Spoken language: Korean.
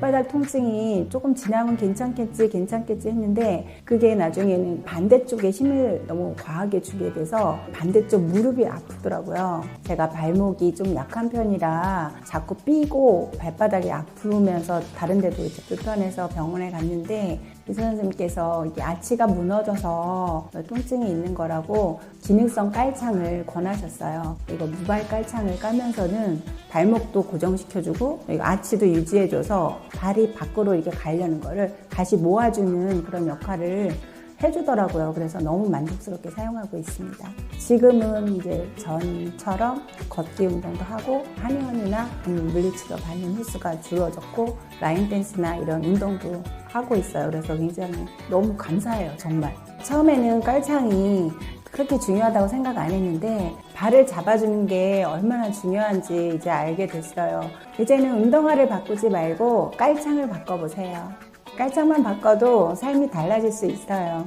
발바닥 통증이 조금 지나면 괜찮겠지, 괜찮겠지 했는데 그게 나중에는 반대쪽에 힘을 너무 과하게 주게 돼서 반대쪽 무릎이 아프더라고요. 제가 발목이 좀 약한 편이라 자꾸 삐고 발바닥이 아프면서 다른 데도 이제 불편해서 병원에 갔는데 의사 선생님께서 이게 아치가 무너져서 통증이 있는 거라고 기능성 깔창을 권하셨어요. 이거 무발 깔창을 까면서는 발목도 고정시켜주고 아치도 유지해줘서 발이 밖으로 이렇게 가려는 거를 다시 모아주는 그런 역할을 해주더라고요. 그래서 너무 만족스럽게 사용하고 있습니다. 지금은 이제 전처럼 걷기 운동도 하고 한의원이나 물리치료 받는 횟수가 줄어졌고 라인 댄스나 이런 운동도 하고 있어요. 그래서 굉장히 너무 감사해요. 정말. 처음에는 깔창이 그렇게 중요하다고 생각 안 했는데 발을 잡아주는 게 얼마나 중요한지 이제 알게 됐어요. 이제는 운동화를 바꾸지 말고 깔창을 바꿔보세요. 깔창만 바꿔도 삶이 달라질 수 있어요.